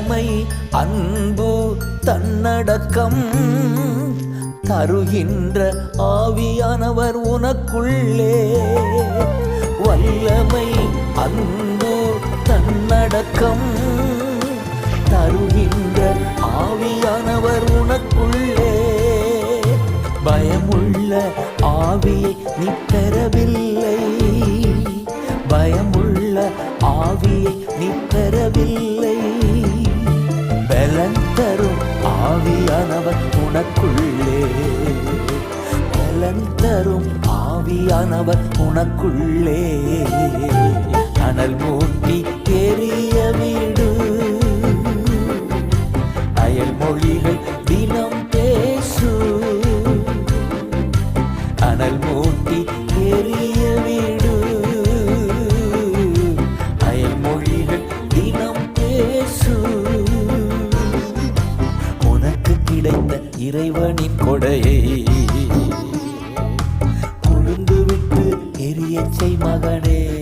வல்லமை அன்பு தன்னடக்கம் தருகின்ற ஆவியானவர் உனக்குள்ளே. வல்லமை அன்பு தன்னடக்கம் தருகின்ற ஆவியானவர் உனக்குள்ளே. பயமுள்ள ஆவியை நீ பெறவில்லை. பயமுள்ள ஆவியை நீ பெறவில்லை. பலன் தரும் ஆவியானவர் உனக்குள்ளே. பலன் தரும் ஆவியானவர் உனக்குள்ளே. அனல் மூட்டி பெரிய வீடு. அயல் மொழிகள் தினம் பேசு. அனல் மூட்டி பெரிய வீடு. இறைவனின் கொடையை. கொழுந்து விட்டு மகனே.